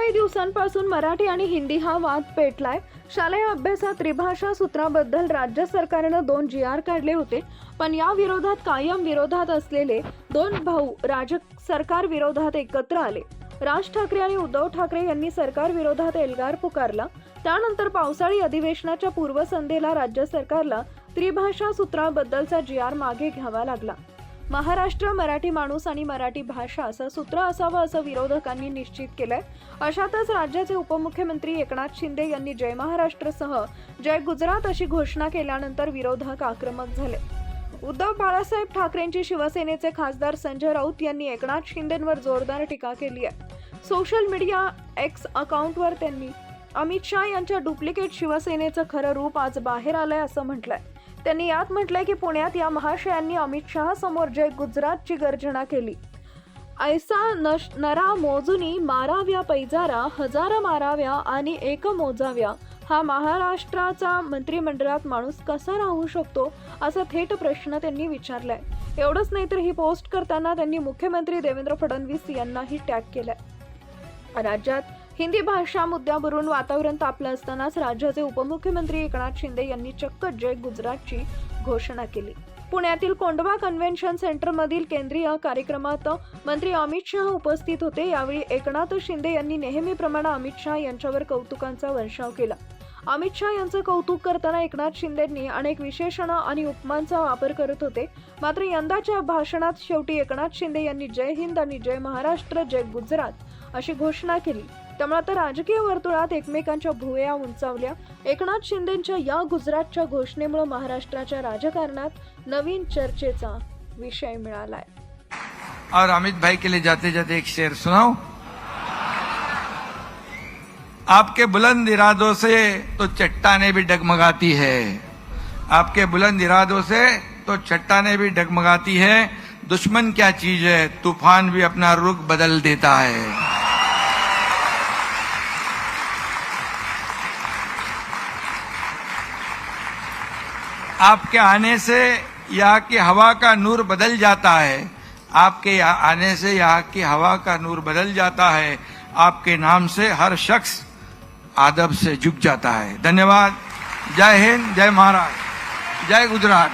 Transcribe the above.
काही दिवसांपासून मराठी आणि हिंदी हा वाद पेटलाय. शालेय अभ्यासात त्रिभाषा सूत्राबद्दल राज्य सरकारनं दोन जी आर काढले होते. पण या विरोधात कायम विरोधात असलेले दोन भाऊ राज सरकार विरोधात एकत्र आले. राज ठाकरे आणि उद्धव ठाकरे यांनी सरकार विरोधात एल्गार पुकारला. त्यानंतर पावसाळी अधिवेशनाच्या पूर्वसंध्येला राज्य सरकारला त्रिभाषा सूत्राबद्दलचा जी आर मागे घ्यावा लागला. महाराष्ट्र मराठी माणूस आणि मराठी भाषा असं सूत्र असावं असं विरोधकांनी निश्चित केलंय. अशातच राज्याचे उपमुख्यमंत्री एकनाथ शिंदे यांनी जय महाराष्ट्रसह जय गुजरात अशी घोषणा केल्यानंतर विरोधक आक्रमक झाले. उद्धव बाळासाहेब ठाकरेंची शिवसेनेचे खासदार संजय राऊत यांनी एकनाथ शिंदेंवर जोरदार टीका केली आहे. सोशल मीडिया एक्स अकाउंटवर त्यांनी अमित शहा यांच्या डुप्लिकेट शिवसेनेचं खरं रूप आज बाहेर आलंय असं म्हटलंय. त्यांनी यात म्हटलंय की पुण्यात या महाशयांनी अमित शहा समोर जय गुजरातची गर्जना केली. ऐसा नश नरा मोजुनी माराव्या पैजारा हजार माराव्या आणि एक मोजाव्या. हा महाराष्ट्राचा मंत्रिमंडळात माणूस कसा राहू शकतो? असा थेट प्रश्न त्यांनी विचारलाय. एवढंच नाही तर ही पोस्ट करताना त्यांनी मुख्यमंत्री देवेंद्र फडणवीस यांनाही टॅग केलाय. राज्यात हिंदी भाषा मुद्द्यावरून वातावरण तापलं असतानाच राज्याचे उपमुख्यमंत्री एकनाथ शिंदे यांनी चक्क जय गुजरातची घोषणा केली. पुण्यातील कोंडवा कन्व्हेन्शन सेंटरमधील केंद्रीय कार्यक्रमात मंत्री अमित शहा उपस्थित होते. यावेळी एकनाथ शिंदे यांनी नेहमीप्रमाणे अमित शहा यांच्यावर कौतुकांचा वर्षाव केला. अमित शहा यांचं कौतुक करताना एकनाथ शिंदेंनी अनेक विशेषणं आणि उपमांचा वापर करत होते. मात्र यंदाच्या भाषणात शेवटी एकनाथ शिंदे यांनी जय हिंद आणि जय महाराष्ट्र जय गुजरात अशी घोषणा केली. त्यामुळे आता राजकीय वर्तुळात एकमेकांच्या भुवया उंचावल्या. एकनाथ शिंदेच्या या गुजरातच्या घोषणेमुळे महाराष्ट्राच्या राजकारणात नवीन चर्चेचा विषय मिळालाय. और अमित भाई के लिए जाते जाते एक शेर सुनाओ। आपके बुलंद इरादों से तो चट्टाने भी डगमगाती है। आपके बुलंद इरादों से तो चट्टाने भी डगमगाती है। दुश्मन क्या चीज है? तूफान भी अपना रुख बदल देता है। आपके आने से यहाँ की हवा का नूर बदल जाता है। आपके आने से यहाँ की हवा का नूर बदल जाता है। आपके नाम से हर शख्स आदब से झुक जाता है। धन्यवाद। जय हिंद, जय महाराज। जय गुजरात।